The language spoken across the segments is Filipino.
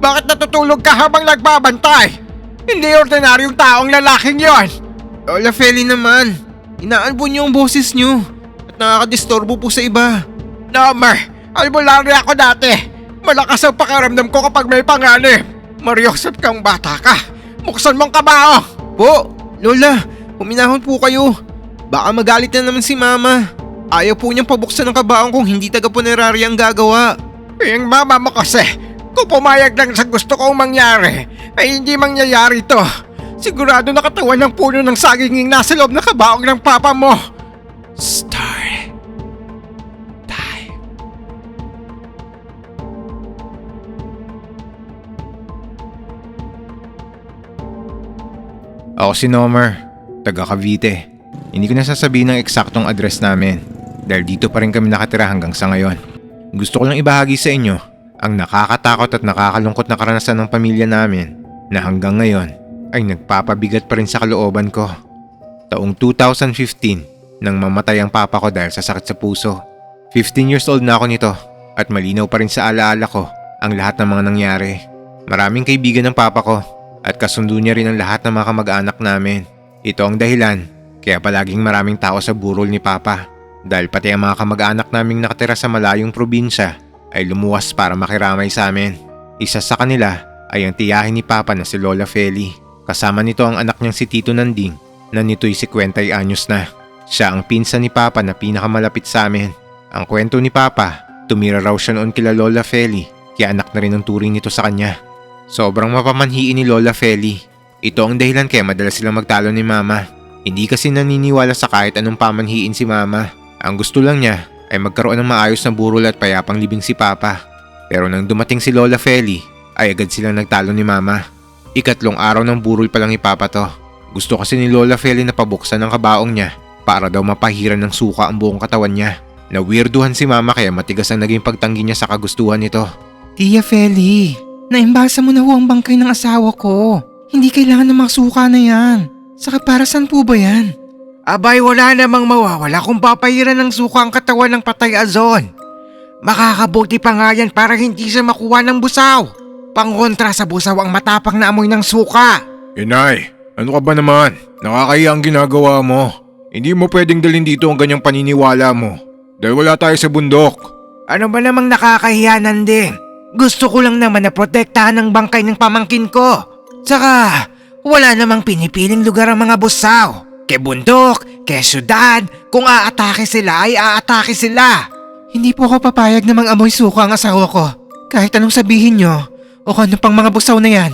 Bakit natutulog ka habang nagbabantay? Hindi ordinaryong taong lalaking yon. Lola Feli naman, inaanbo niyo ang boses niyo at nakakadisturbo po sa iba. Nomer, albularyo ako dati. Malakas ang pakiramdam ko kapag may panganib. Mariosep kang bata ka. Buksan mong kabao. Po, Lola, huminahon po kayo. Baka magalit na naman si Mama. Ayaw po niyang pabuksan ng kabaong kung hindi taga-punerarya ang gagawa. Yung mama mo kasi, kung pumayag lang sa gusto kong mangyari, ay hindi mangyayari to. Sigurado nakatawan ng puno ng saging yung nasa loob na kabaong ng papa mo. Star. Time. Ako si Nomer, taga Cavite. Hindi ko na sasabihin ng eksaktong address namin dahil dito pa rin kami nakatira hanggang sa ngayon. Gusto ko lang ibahagi sa inyo ang nakakatakot at nakakalungkot na karanasan ng pamilya namin na hanggang ngayon ay nagpapabigat pa rin sa kalooban ko. Taong 2015 nang mamatay ang papa ko dahil sa sakit sa puso. 15 years old na ako nito at malinaw pa rin sa alaala ko ang lahat ng mga nangyari. Maraming kaibigan ng papa ko at kasundo niya rin ang lahat ng mga kamag-anak namin. Ito ang dahilan kaya palaging maraming tao sa burol ni papa dahil pati ang mga kamag-anak naming nakatira sa malayong probinsya ay lumuwas para makiramay sa amin. Isa sa kanila ay ang tiyahin ni papa na si Lola Feli. Kasama nito ang anak niyang si Tito Nanding na nito'y 50 anyos na. Siya ang pinsan ni Papa na pinakamalapit sa amin. Ang kwento ni Papa, tumira raw siya noon kila Lola Feli, kaya anak na rin ang turing nito sa kanya. Sobrang mapamanhiin ni Lola Feli. Ito ang dahilan kaya madalas silang magtalo ni Mama. Hindi kasi naniniwala sa kahit anong pamanhiin si Mama. Ang gusto lang niya ay magkaroon ng maayos na burol at payapang libing si Papa. Pero nang dumating si Lola Feli, ay agad silang nagtalo ni Mama. Ikatlong araw ng burol pa lang ni Papa to. Gusto kasi ni Lola Feli na pabuksan ang kabaong niya para daw mapahiran ng suka ang buong katawan niya. Nawirduhan si mama kaya matigas ang naging pagtanggi niya sa kagustuhan nito. Tia Feli, naimbasa mo na ho ang bangkay ng asawa ko. Hindi kailangan ng mga suka na yan. Saka para saan po ba yan? Abay, wala namang mawawala kung papahiran ng suka ang katawan ng patay azon. Makakabuti pa nga yan para hindi siya makuha ng busaw. Pangontra sa busaw ang matapang na amoy ng suka. Inay, ano ka ba naman? Nakakaya ang ginagawa mo. Hindi mo pwedeng dalhin dito ang ganyang paniniwala mo. Dahil wala tayo sa bundok. Ano ba namang nakakahiya nanding? Gusto ko lang naman na protektahan ang bangkay ng pamangkin ko. Tsaka, wala namang pinipiling lugar ang mga busaw. Ke bundok, ke syudad, kung aatake sila ay aatake sila. Hindi po ako papayag na mang-amoy suka ang asawa ko. Kahit anong sabihin nyo, o kung ano pang mga busaw na yan,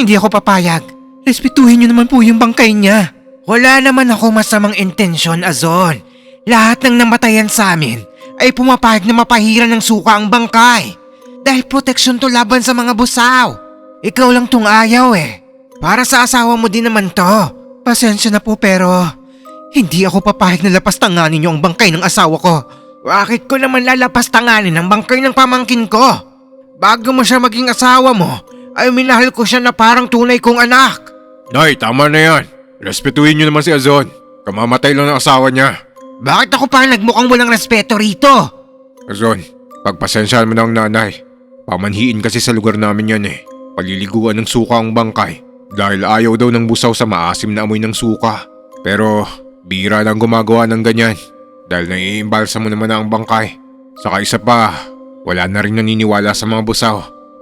hindi ako papayag. Respetuhin nyo naman po yung bangkay niya. Wala naman ako masamang intensyon, Azon. Lahat ng namatayan sa amin ay pumapayag na mapahiran ng suka ang bangkay. Dahil proteksyon to laban sa mga busaw. Ikaw lang tong ayaw eh. Para sa asawa mo din naman to. Pasensya na po pero hindi ako papayag na lapastanganin nyo ang bangkay ng asawa ko. Bakit ko naman lalapas tanganin ang bangkay ng pamangkin ko? Bago mo siya maging asawa mo, ay minahal ko siya na parang tunay kong anak. Nay, tama na yan. Respetuhin niyo naman si Azon. Kamamatay lang ng asawa niya. Bakit ako parang nagmukhang walang respeto rito? Azon, pagpasensyahan mo na ang nanay. Pamanhiin kasi sa lugar namin yan eh. Paliliguan ng suka ang bangkay. Dahil ayaw daw ng busaw sa maasim na amoy ng suka. Pero, bira lang gumagawa ng ganyan. Dahil naiimbalsa mo naman na ang bangkay. Saka isa pa, wala na rin naniniwala sa mga busaw.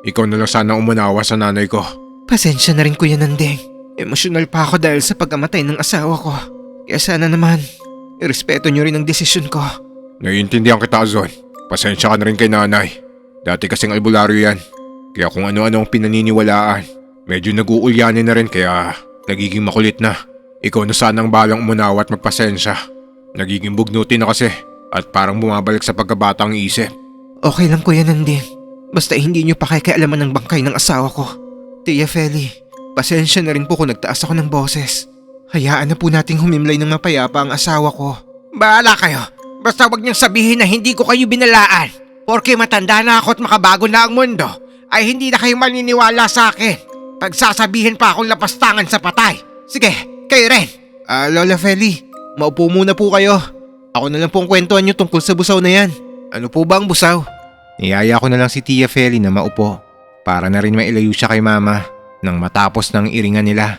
Ikaw na lang sana umunawa sa nanay ko. Pasensya na rin kuya Nandeng. Emosyonal pa ako dahil sa pagkamatay ng asawa ko. Kaya sana naman, irespeto nyo rin ang desisyon ko. Naiintindihan kita, Azon. Pasensya ka na rin kay nanay. Dati kasing albularyo yan. Kaya kung ano-ano ang pinaniniwalaan, medyo nag-uulyanin na rin kaya nagiging makulit na. Ikaw na sanang balang umunawa at magpasensya. Nagiging bugnutin na kasi at parang bumabalik sa pagkabatang isip. Okay lang kuya Nandeng. Basta hindi pa pakikialaman ng bangkay ng asawa ko. Tia Feli, pasensya na rin po kung nagtaas ako ng boses. Hayaan na po nating humimlay ng mapayapa ang asawa ko. Bahala kayo. Basta wag niyong sabihin na hindi ko kayo binalaan. Porke matanda na ako at makabago na ang mundo, ay hindi na kayo maniniwala sa akin. Pagsasabihin pa akong lapastangan sa patay. Sige, kayo rin. Ah, Lola Feli, maupo muna po kayo. Ako na lang po ang kwentuhan nyo tungkol sa busaw na yan. Ano po ba ang busaw? Niyaya ko na lang si Tia Feli na maupo. Para na rin mailayo siya kay mama nang matapos ng iringan nila.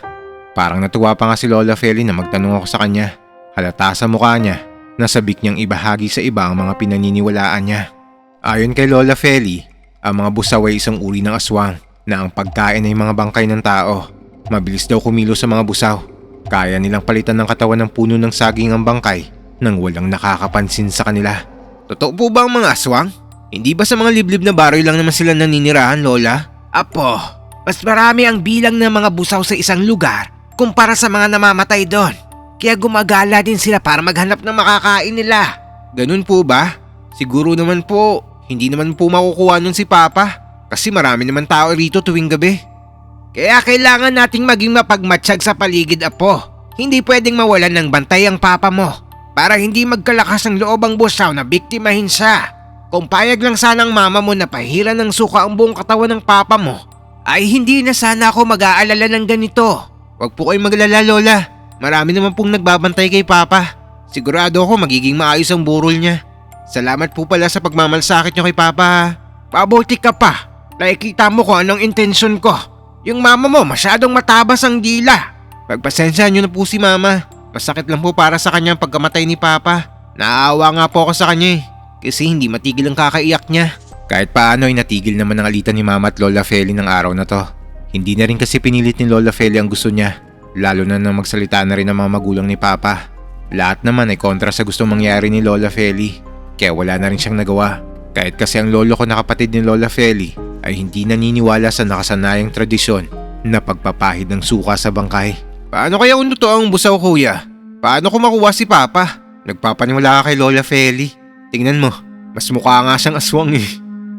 Parang natuwa pa nga si Lola Feli na magtanong ako sa kanya. Halata sa mukha niya na sabik niyang ibahagi sa iba ang mga pinaniniwalaan niya. Ayon kay Lola Feli, ang mga busaw ay isang uri ng aswang na ang pagkain ay mga bangkay ng tao. Mabilis daw kumilos sa mga busaw. Kaya nilang palitan ng katawan ng puno ng saging ang bangkay nang walang nakakapansin sa kanila. Totoo po ba ang mga aswang? Hindi ba sa mga liblib na baroy lang naman sila naninirahan, Lola? Apo, mas marami ang bilang ng mga busaw sa isang lugar kumpara sa mga namamatay doon. Kaya gumagala din sila para maghanap ng makakain nila. Ganun po ba? Siguro naman po, hindi naman po makukuha nun si Papa. Kasi marami naman tao rito tuwing gabi. Kaya kailangan nating maging mapagmatsyag sa paligid, Apo. Hindi pwedeng mawalan ng bantay ang papa mo para hindi magkalakas ng loob ang busaw na biktimahin siya. Kung payag lang sana ang mama mo na pahiran ng suka ang buong katawan ng papa mo, ay hindi na sana ako mag-aalala ng ganito. Huwag po kayong maglala, Lola. Marami naman pong nagbabantay kay Papa. Sigurado ako magiging maayos ang burol niya. Salamat po pala sa pagmamalsakit niyo kay Papa. Pabuti ka pa. Nakikita mo kung anong intensyon ko. Yung mama mo masyadong matabas ang dila. Pagpasensya niyo na po si Mama. Masakit lang po para sa kanya ang pagkamatay ni Papa. Naaawa nga po ako sa kanya eh. Kasi hindi matigil ang kakaiyak niya. Kahit paano ay natigil naman ang alitan ni Mama at Lola Feli ng araw na to. Hindi na rin kasi pinilit ni Lola Feli ang gusto niya. Lalo na nang magsalita na rin ang mga magulang ni Papa. Lahat naman ay kontra sa gustong mangyari ni Lola Feli. Kaya wala na rin siyang nagawa. Kahit kasi ang lolo ko na kapatid ni Lola Feli ay hindi naniniwala sa nakasanayang tradisyon na pagpapahid ng suka sa bangkay. Paano kaya kung totoo ang busaw kuya? Paano ko makuha si Papa? Nagpapaniwala ka kay Lola Feli. Tingnan mo, mas mukha nga siyang aswang eh.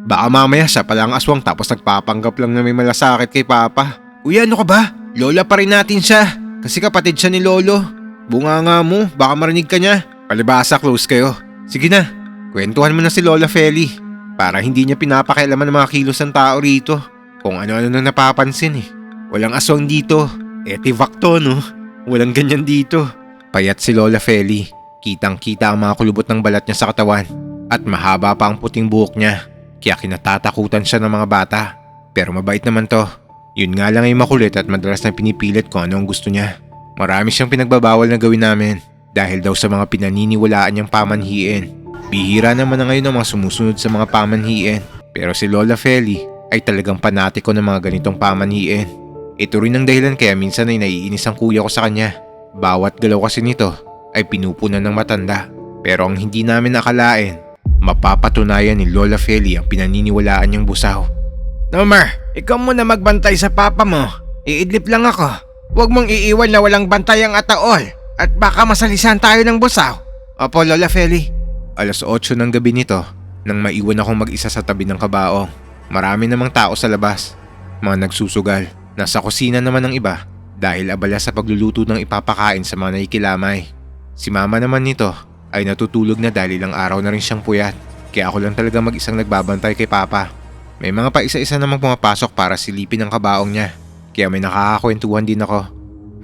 Baka mamaya siya pala ang aswang tapos nagpapanggap lang na may malasakit kay Papa. Kuya ano ka ba? Lola pa rin natin siya. Kasi kapatid siya ni Lolo. Bunga nga mo, baka marinig ka niya. Palibasa, close kayo. Sige na, kwentuhan mo na si Lola Feli. Para hindi niya pinapakialaman ng mga kilos ng tao rito. Kung ano-ano na napapansin eh. Walang aswang dito. Etivac to no. Walang ganyan dito. Payat si Lola Feli. Kitang kita ang mga kulubot ng balat niya sa katawan. At mahaba pa ang puting buhok niya. Kaya kinatatakutan siya ng mga bata. Pero mabait naman to. Yun nga lang ay makulit at madalas na pinipilit kung ano ang gusto niya. Marami siyang pinagbabawal na gawin namin. Dahil daw sa mga pinaniniwalaan niyang pamanhiin. Bihira naman na ngayon ang mga sumusunod sa mga pamanhiin. Pero si Lola Feli ay talagang panatiko ng mga ganitong pamanhiin. Ito rin ang dahilan kaya minsan ay naiinis ang kuya ko sa kanya. Bawat galaw kasi nito ay pinupunan ng matanda. Pero ang hindi namin nakalain, mapapatunayan ni Lola Feli ang pinaniniwalaan niyang busaw. Nomer, ikaw muna magbantay sa papa mo. Iidlip lang ako. Huwag mong iiwan na walang bantay ang ataol. At baka masalisan tayo ng busaw. Opo, Lola Feli. Alas 8 ng gabi nito nang maiwan akong mag-isa sa tabi ng kabaong. Marami namang tao sa labas. Mga nagsusugal. Nasa kusina naman ng iba dahil abala sa pagluluto ng ipapakain sa mga naikilamay. Si mama naman nito ay natutulog na dahil ilang araw na rin siyang puyat. Kaya ako lang talaga mag-isang nagbabantay kay papa. May mga pa-isa-isa namang pumapasok para silipin ang kabaong niya. Kaya may nakakakwentuhan din ako.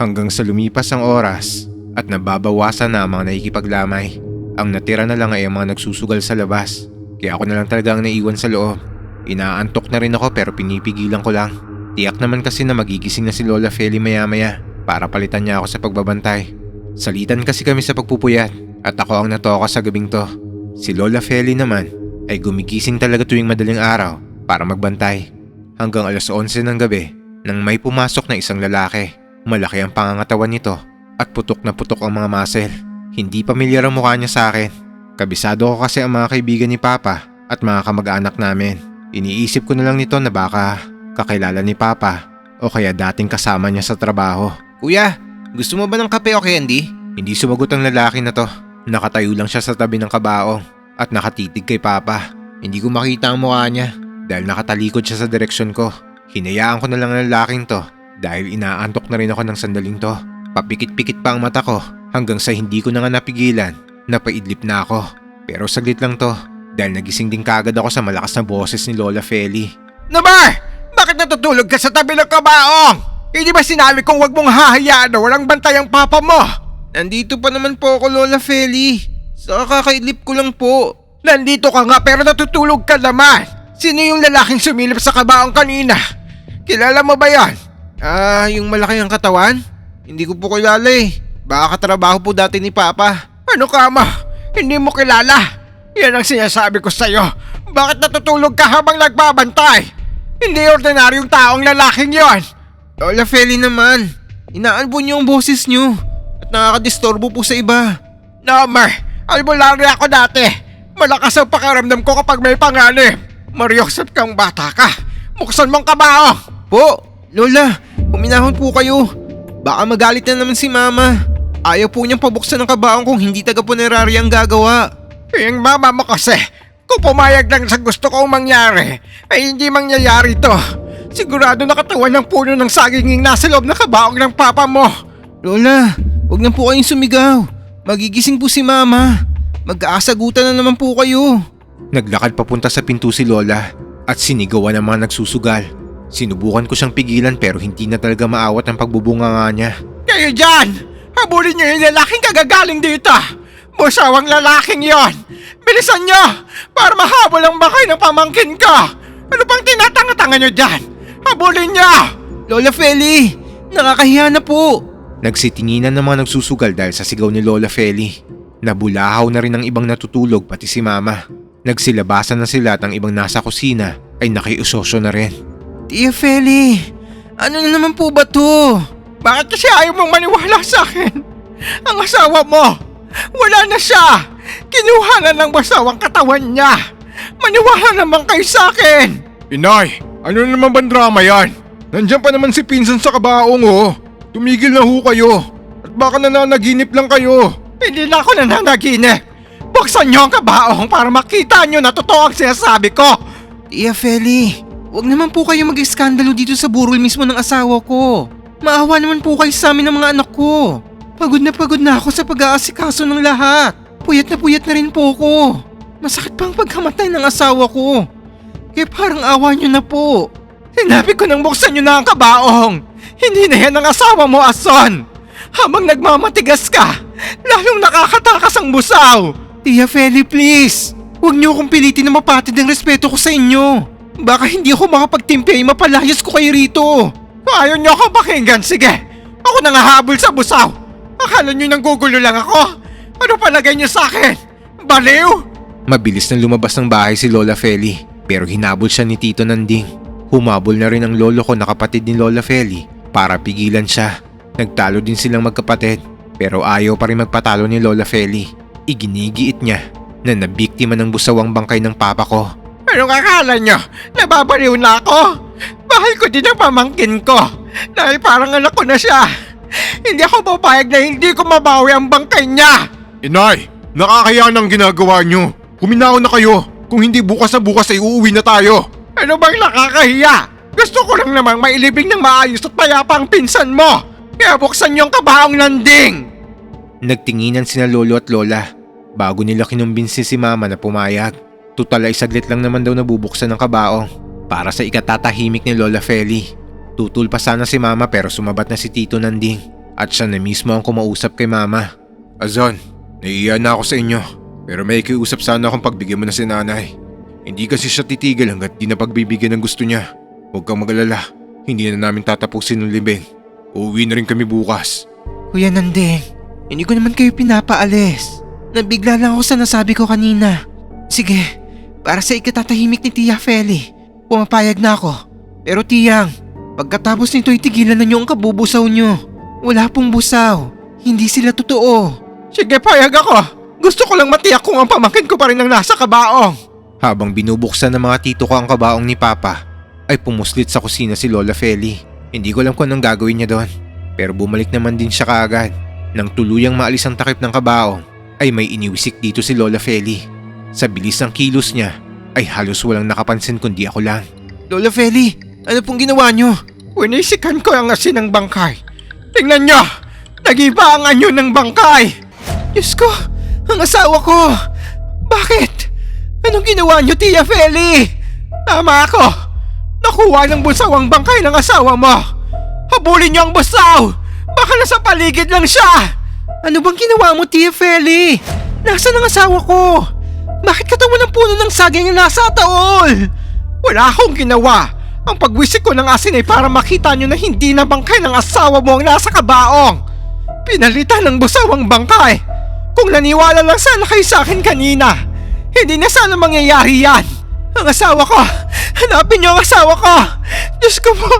Hanggang sa lumipas ang oras at nababawasan na ang mga nakikipaglamay. Ang natira na lang ay ang mga nagsusugal sa labas. Kaya ako na lang talaga ang naiwan sa loob. Inaantok na rin ako pero pinipigilan ko lang. Tiyak naman kasi na magigising na si Lola Feli maya maya para palitan niya ako sa pagbabantay. Salitan kasi kami sa pagpupuyat at ako ang natoka sa gabing to. Si Lola Feli naman ay gumigising talaga tuwing madaling araw para magbantay. Hanggang alas 11 ng gabi nang may pumasok na isang lalaki. Malaki ang pangangatawan nito at putok na putok ang mga muscle. Hindi pamilyar ang mukha niya sa akin. Kabisado ko kasi ang mga kaibigan ni Papa at mga kamag-anak namin. Iniisip ko na lang nito na baka kakilala ni Papa o kaya dating kasama niya sa trabaho. Kuya, gusto mo ba ng kape o candy? Hindi sumagot ang lalaki na to. Nakatayo lang siya sa tabi ng kabaong at nakatitig kay Papa. Hindi ko makita ang mukha niya dahil nakatalikod siya sa direksyon ko. Hinayaan ko na lang ang lalaking to dahil inaantok na rin ako ng sandaling to. Papikit-pikit pa ang mata ko hanggang sa hindi ko na nga napigilan. Napaidlip na ako. Pero saglit lang to dahil nagising din kagad ako sa malakas na boses ni Lola Feli. Nomer! Bakit natutulog ka sa tabi ng kabaong? Hindi ba sinabi kong huwag mong hahayaan na walang bantay ang papa mo? Nandito pa naman po ako, Lola Feli. Sa kakaidlip ko lang po. Nandito ka nga pero natutulog ka naman. Sino yung lalaking sumilip sa kabaong kanina? Kilala mo ba yan? Ah, yung malaki ang katawan? Hindi ko po kilala eh. Baka katrabaho po dati ni Papa. Ano ka ma? Hindi mo kilala? Yan ang sinasabi ko sa'yo. Bakit natutulog ka habang nagbabantay? Hindi ordinaryong taong lalaking yon. Lola Feli naman. Inaanbo niyo ang boses niyo. At nakakadistorbo po sa iba. No, Mer. Albularyo ako dati. Malakas ang pakiramdam ko kapag may panganib. Mariosep kang bata ka. Buksan mong kabao. Po, Lola, huminahon po kayo. Baka magalit na naman si Mama. Ayaw po niyang pabuksan ng kabaong kung hindi taga-punerarya ang gagawa. Yung mama mo kasi, kung pumayag lang sa gusto kong mangyari, ay hindi mangyayari to. Sigurado nakatawan ng puno ng saging yung nasa loob ng kabaong ng papa mo. Lola, huwag na po kayong sumigaw. Magigising po si Mama. Mag-aasagutan na naman po kayo. Naglakad papunta sa pinto si Lola at sinigawan ng mga nagsusugal. Sinubukan ko siyang pigilan pero hindi na talaga maawat ang pagbubunganga niya. Kayo dyan! Habulin niyo yung lalaking kagagaling dito! Busawang lalaking yon! Bilisan niyo! Para mahabol ang bakay ng pamangkin ko! Ano pang tinatanga-tanga niyo dyan? Habulin niyo! Lola Feli! Nakakahiya na po! Nagsitinginan ng mga nagsusugal dahil sa sigaw ni Lola Feli. Nabulahaw na rin ang ibang natutulog pati si Mama. Nagsilabasan na sila at ang ibang nasa kusina ay nakiusosyo na rin. Tia Feli, ano na naman po ba to? Bakit kasi ayaw mong maniwala sa akin? Ang asawa mo, wala na siya! Kinuha na ng basawang katawan niya! Maniwala naman kayo sa akin! Inay, ano naman bang drama yan? Nandiyan pa naman si Pinsan sa kabaong oh. Tumigil na ho kayo. At baka nananaginip lang kayo. Hindi na ako nananaginip! Buksan niyo ang kabaong para makita niyo na totoo ang sinasabi ko! Tia Feli, wag naman po kayo mag-iskandalo dito sa burol mismo ng asawa ko. Maawa naman po kayo sa amin ng mga anak ko. Pagod na pagod na ako sa pag-aasikaso ng lahat. Puyat na puyat na rin po ako. Masakit pa ang pagkamatay ng asawa ko. Kaya parang awa niyo na po. Sinabi ko nang buksan niyo na ang kabaong. Hindi na yan ang asawa mo, Ason. Habang nagmamatigas ka, lalong nakakatakas ang busaw. Tia Feli, please. Huwag niyo akong pilitin na mapatid ang respeto ko sa inyo. Baka hindi ako makapagtimpi ay mapalayas ko kayo rito. Ayaw niyo ako pakinggan, sige. Ako nang hahabol sa busaw. Akala niyo nang gugulo lang ako? Ano palagay niyo sa akin? Baliw? Mabilis na lumabas ng bahay si Lola Feli pero hinabol siya ni Tito Nanding. Humabol na rin ang lolo ko na kapatid ni Lola Feli para pigilan siya. Nagtalo din silang magkapatid pero ayaw pa rin magpatalo ni Lola Feli. Iginigiit niya na nabiktima ng busawang bangkay ng papa ko. Anong akala niyo? Nababaliw na ako? Bahal ko din ang pamangkin ko. Dahil parang anak ko na siya. Hindi ako papayag na hindi ko mabawi ang bangkay niya. Inay, nakakaya ng ginagawa nyo. Kuminaw na kayo. Kung hindi bukas na bukas ay uuwi na tayo. Ano bang nakakahiya? Gusto ko lang namang mailibing ng maayos at payapa ang pinsan mo. Kaya buksan niyo ang kabaong landing. Nagtinginan sina lolo at lola bago nila kinumbinsi si mama na pumayag. Tutal ay saglit lang naman daw nabubuksan ng kabaong para sa ikatatahimik ni Lola Feli. Tutul pa sana si mama pero sumabat na si Tito Nanding at siya na mismo ang kumausap kay mama. Azon, naiiyan na ako sa inyo. Pero may kiusap sana akong pagbigyan mo na si nanay. Hindi kasi siya titigil hanggat di na pagbibigyan ng gusto niya. Huwag kang magalala. Hindi na namin tatapusin ng libing. Uuwi na rin kami bukas. Kuya Nandeng, hindi ko naman kayo pinapaalis. Nabigla lang ako sa nasabi ko kanina. Sige, para sa ikatatahimik ni Tia Feli, pumapayag na ako. Pero Tiyang, pagkatapos nito itigilan na niyo ang kabubusaw niyo. Wala pong busaw. Hindi sila totoo. Sige, payag ako. Gusto ko lang matiyak kung ang pamangkin ko pa rin ang nasa kabaong. Habang binubuksan ng mga tito ko ang kabaong ni Papa, ay pumuslit sa kusina si Lola Feli. Hindi ko alam kung anong gagawin niya doon. Pero bumalik naman din siya kaagad. Nang tuluyang maalis ang takip ng kabaong, ay may iniwisik dito si Lola Feli. Sa bilis ng kilos niya, ay halos walang nakapansin kundi ako lang. Lola Feli, ano pong ginawa niyo? Winisikan ko ang asin ng bangkay. Tingnan niyo! Nagiba ang anyo ng bangkay! Diyos ko! Ang asawa ko! Bakit? Anong ginawa niyo, Tia Feli? Tama ako! Nakuha ng busaw ang bangkay ng asawa mo! Habulin niyo ang busaw! Baka nasa paligid lang siya! Ano bang ginawa mo, Tia Feli? Nasaan ang asawa ko? Bakit katawan ng puno ng saging na nasa taol? Wala akong ginawa. Ang pagwisik ko ng asin ay para makita nyo na hindi na bangkay ng asawa mo ang nasa kabaong. Pinalitan ng busaw ang bangkay. Kung naniwala lang sana kayo sa akin kanina, hindi na sana mangyayari yan. Ang asawa ko! Hanapin niyo ang asawa ko! Diyos ko po!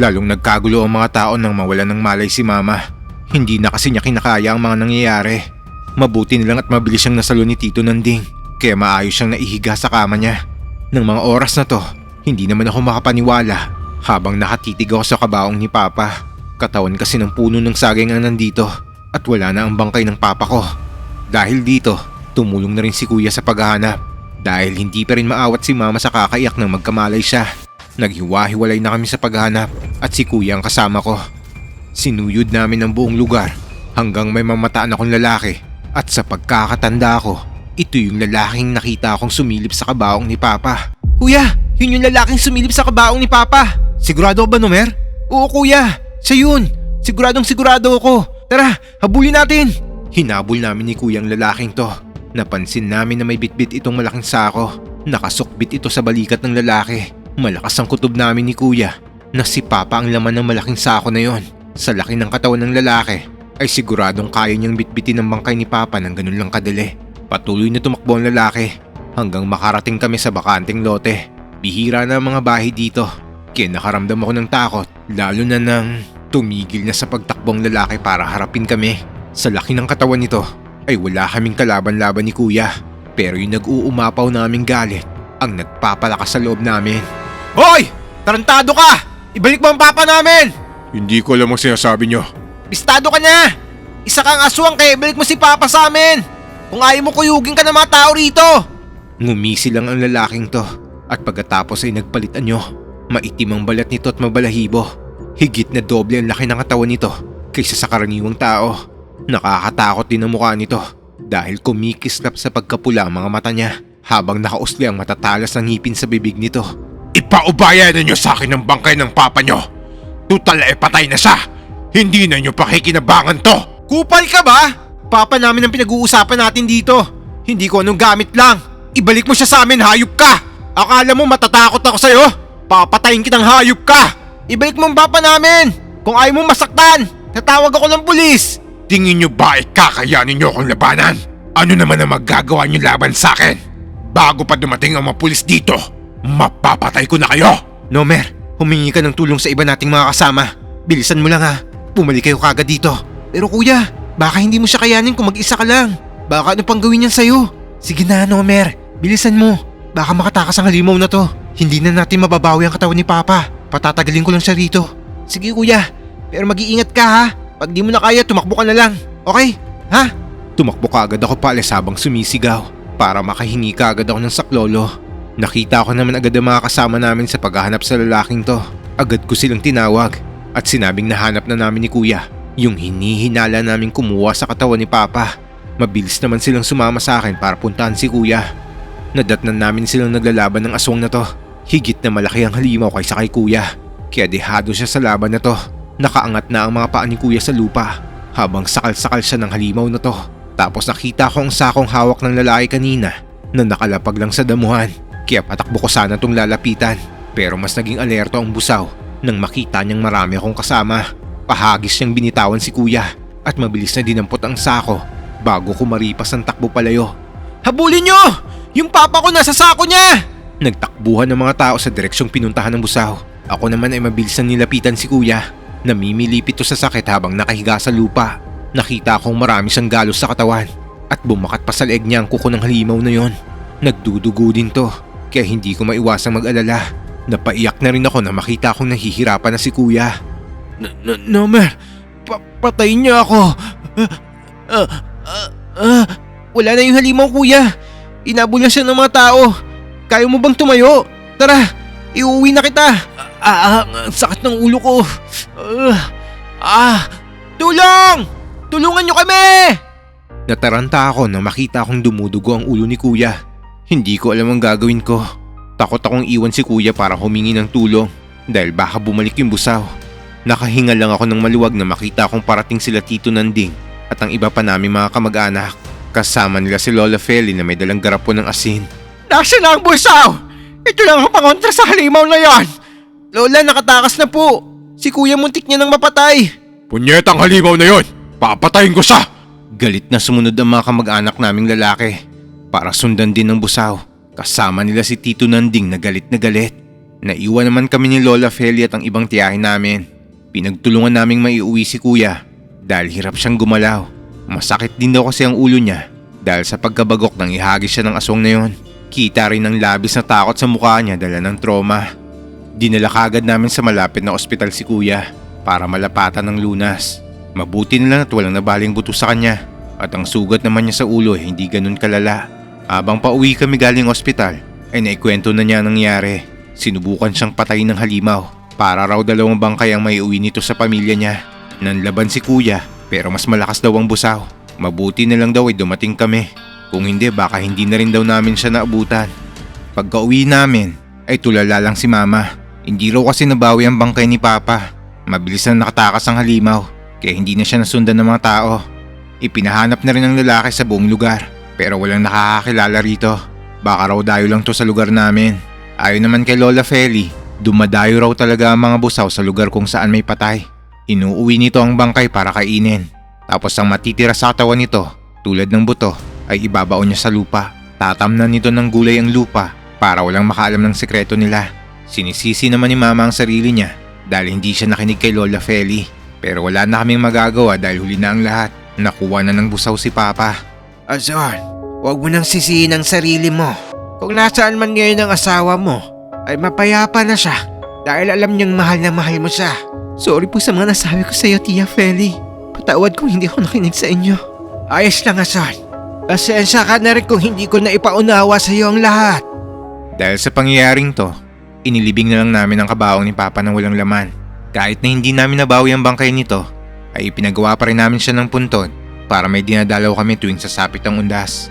Lalong nagkagulo ang mga tao nang mawala ng malay si mama. Hindi na kasi niya kinakaya ang mga nangyayari. Mabuti nilang at mabilis siyang nasalo ni Tito Nanding, kaya maayos siyang naihiga sa kama niya. Nang mga oras na to, hindi naman ako makapaniwala habang nakatitig ako sa kabaong ni Papa. Katawan kasi ng puno ng saging ang nandito at wala na ang bangkay ng Papa ko. Dahil dito, tumulong na rin si Kuya sa paghahanap. Dahil hindi pa rin maawat si Mama sa kakaiyak nang magkamalay siya. Naghiwa-hiwalay na kami sa paghahanap at si Kuya ang kasama ko. Sinuyod namin ang buong lugar hanggang may mamataan akong lalaki at sa pagkakatanda ko, ito yung lalaking nakita akong sumilip sa kabaong ni Papa. Kuya, yun yung lalaking sumilip sa kabaong ni Papa. Sigurado ba, Nomer? Oo kuya, siya yun. Siguradong sigurado ako. Tara, habulin natin. Hinabol namin ni Kuya ang lalaking to. Napansin namin na may bitbit itong malaking sako. Nakasukbit ito sa balikat ng lalaki. Malakas ang kutob namin ni Kuya na si Papa ang laman ng malaking sako na yon. Sa laki ng katawan ng lalaki ay siguradong kaya niyang bitbitin ang bangkay ni Papa ng ganun lang kadali. Patuloy na tumakbo ang lalaki hanggang makarating kami sa bakanting lote. Bihira na ang mga bahay dito. Kaya nakaramdam ako ng takot lalo na nang tumigil na sa pagtakbong lalaki para harapin kami. Sa laki ng katawan nito ay wala kaming kalaban-laban ni kuya. Pero yung nag-uumapaw naming galit ang nagpapalakas sa loob namin. Hoy! Tarantado ka! Ibalik mo ang papa namin! Hindi ko alam ang sinasabi nyo. Bistado ka na! Isa kang aswang kaya ibalik mo si papa sa amin! Kung ayaw mo kuyugin ka ng mga tao rito! Ngumisi lang ang lalaking to at pagkatapos ay nagpalit anyo. Maitim ang balat nito at mabalahibo. Higit na doble ang laki ng katawan nito kaysa sa karaniwang tao. Nakakatakot din ang mukha nito dahil kumikislap sa pagkapula ang mga mata niya habang nakausli ang matatalas ng ngipin sa bibig nito. Ipaubayan ninyo sa akin ang bangkay ng papa nyo. Tutal ay patay na siya. Hindi na nyo pakikinabangan to. Kupal ka ba? Papa namin ang pinag-uusapan natin dito. Hindi ko anong gamit lang. Ibalik mo siya sa amin, hayop ka! Akala mo matatakot ako sa'yo? Papatayin kitang hayop ka! Ibalik mo ang papa namin! Kung ayaw mo masaktan, tatawag ako ng pulis! Tingin nyo ba ay kakayanin nyo akong labanan? Ano naman ang magagawa nyo laban sa akin? Bago pa dumating ang mga pulis dito, mapapatay ko na kayo! Nomer, humingi ka ng tulong sa iba nating mga kasama. Bilisan mo lang ha. Bumalik kayo kagad dito. Pero kuya, baka hindi mo siya kayanin kung mag-isa ka lang. Baka ano pang gawin niyan sa'yo? Sige na, Nomer. Bilisan mo. Baka makatakas ang halimaw na to. Hindi na natin mababawi ang katawan ni Papa. Patatagalin ko lang siya rito. Sige kuya, pero mag-iingat ka ha. Pag di mo na kaya, tumakbo ka na lang. Okay? Ha? Tumakbo kaagad ako paalis habang sumisigaw para makahingi kaagad ako ng saklolo. Nakita ko naman agad ang mga kasama namin sa paghahanap sa lalaking to. Agad ko silang tinawag at sinabing nahanap na namin ni kuya yung hinihinala namin kumuha sa katawan ni Papa. Mabilis naman silang sumama sa akin para puntahan si kuya. Nadatnan namin silang naglalaban ng aswang na to. Higit na malaki ang halimaw kaysa kay kuya. Kaya dehado siya sa laban na to. Nakaangat na ang mga paa ni kuya sa lupa habang sakal-sakal siya ng halimaw na to. Tapos nakita ko ang sakong hawak ng lalaki kanina na nakalapag lang sa damuhan. Kaya patakbo ko sana tong lalapitan. Pero mas naging alerto ang busaw nang makita niyang marami akong kasama. Pahagis niyang binitawan si kuya at mabilis na dinampot ang sako bago ko maripas ang takbo palayo. Habulin nyo! Yung papa ko nasa sako niya! Nagtakbuhan ng mga tao sa direksyong pinuntahan ng busaw. Ako naman ay mabilis na nilapitan si kuya. Namimilipit to sa sakit habang nakahiga sa lupa. Nakita kong marami siyang galos sa katawan at bumakat pa sa leeg niya ang kuko ng halimaw na yon. Nagdudugo din to kaya hindi ko maiwasang mag-alala. Napaiyak na rin ako na makita kong nahihirapan na si kuya. Nomer, pa- patayin niyo ako. Ah, ah, ah, wala na yung halimaw kuya. Inabol na siya ng mga tao. Kaya mo bang tumayo? Tara, iuwi na kita. Ah, ang sakit ng ulo ko. Ah, tulong! Tulungan niyo kami! Nataranta ako nang makita kong dumudugo ang ulo ni kuya. Hindi ko alam ang gagawin ko. Takot akong iwan si kuya para humingi ng tulong dahil baka bumalik yung busaw. Nakahinga lang ako ng maluwag na makita kong parating sila Tito Nanding at ang iba pa naming mga kamag-anak. Kasama nila si Lola Feli na may dalang garapon ng asin. Nasaan na ang busaw? Ito lang ang pangontra sa halimaw na yan! Lola, nakatakas na po! Si kuya muntik niya nang mapatay! Punyetang halimaw na yon! Papatayin ko siya! Galit na sumunod ang mga kamag-anak naming lalaki para sundan din ng busaw. Kasama nila si Tito Nanding na galit na galit. Naiwan naman kami ni Lola Feli at ang ibang tiyahin namin. Pinagtulungan naming maiuwi si kuya dahil hirap siyang gumalaw. Masakit din daw kasi ang ulo niya dahil sa pagkabagok nang ihagis siya ng aswang na yon. Kita rin ang labis na takot sa mukha niya dala ng trauma. Dinala kagad namin sa malapit na ospital si kuya para malapatan ng lunas. Mabuti na lang at walang nabaling buto sa kanya at ang sugat naman niya sa ulo ay hindi ganun kalala. Habang pauwi kami galing ospital ay naikwento na niya ang nangyari. Sinubukan siyang patayin ng halimaw para raw dalawang bangkay ang may uwi nito sa pamilya niya. Nanlaban si kuya pero mas malakas daw ang busaw. Mabuti na lang daw ay dumating kami. Kung hindi baka hindi na rin daw namin siya naabutan. Pagka uwi namin ay tulala lang si mama. Hindi raw kasi nabawi ang bangkay ni papa. Mabilis na nakatakas ang halimaw kaya hindi na siya nasundan ng mga tao. Ipinahanap na rin ng lalaki sa buong lugar pero walang nakakakilala rito. Baka raw dayo lang to sa lugar namin. Ayon naman kay Lola Feli, dumadayo raw talaga ang mga busaw sa lugar kung saan may patay. Inuuwi nito ang bangkay para kainin. Tapos ang matitira sa katawan nito, tulad ng buto, ay ibabaon niya sa lupa. Tatamnan nito ng gulay ang lupa para walang makaalam ng sekreto nila. Sinisisi naman ni Mama ang sarili niya dahil hindi siya nakinig kay Lola Feli. Pero wala na kaming magagawa dahil huli na ang lahat. Nakuha na ng busaw si Papa. Azor, huwag mo nang sisihin ang sarili mo. Kung nasaan man ngayon ang asawa mo, ay mapayapa na siya dahil alam niyang mahal na mahal mo siya. Sorry po sa mga nasabi ko sa iyo, Tia Feli. Patawad kung hindi ako nakinig sa inyo. Ayos lang, Azor. Pasensya ka na rin kung hindi ko na ipaunawa sa iyo ang lahat. Dahil sa pangyayaring to, inilibing na lang namin ang kabaong ni Papa ng walang laman. Kahit na hindi namin nabawi ang bangkay nito, ay ipinagawa pa rin namin siya ng puntod para may dinadalaw kami tuwing sasapit ang undas.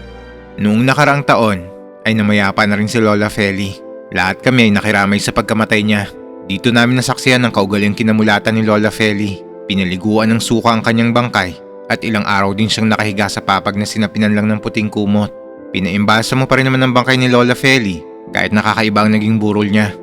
Noong nakaraang taon, ay namayapa na rin si Lola Feli. Lahat kami ay nakiramay sa pagkamatay niya. Dito namin nasaksiyan ang kaugaliang kinamulatan ni Lola Feli. Pinaliguan ng suka ang kanyang bangkay at ilang araw din siyang nakahiga sa papag na sinapinan lang ng puting kumot. Pinaimbasa mo pa rin naman ang bangkay ni Lola Feli kahit nakakaiba ang naging burol niya.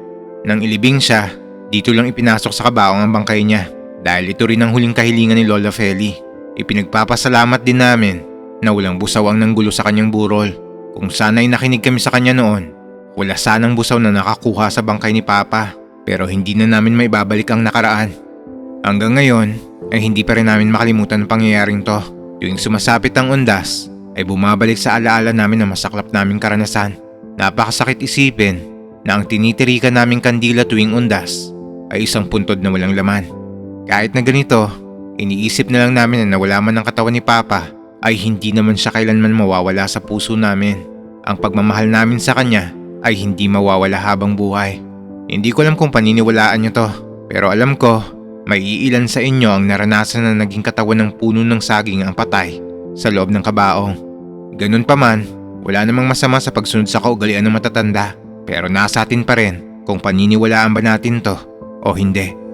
Nang ilibing siya, dito lang ipinasok sa kabaong ang bangkay niya dahil ito rin ang huling kahilingan ni Lola Feli. Ipinagpapasalamat din namin na walang busaw ang nanggulo sa kanyang burol. Kung sana ay nakinig kami sa kanya noon, wala sanang busaw na nakakuha sa bangkay ni Papa pero hindi na namin may babalik ang nakaraan. Hanggang ngayon ay hindi pa rin namin makalimutan ang pangyayaring to. Tuwing sumasapit ang undas ay bumabalik sa alaala namin ang masaklap naming karanasan. Napakasakit isipin na ang tinitirikan naming kandila tuwing undas ay isang puntod na walang laman. Kahit na ganito, iniisip na lang namin na nawala man ang katawan ni Papa ay hindi naman siya kailanman mawawala sa puso namin. Ang pagmamahal namin sa kanya ay hindi mawawala habang buhay. Hindi ko alam kung paniniwalaan niyo to, pero alam ko may iilan sa inyo ang naranasan na naging katawan ng puno ng saging ang patay sa loob ng kabaong. Ganun pa man, wala namang masama sa pagsunod sa kaugalian ng matatanda pero nasa atin pa rin kung paniniwalaan ba natin to o hindi.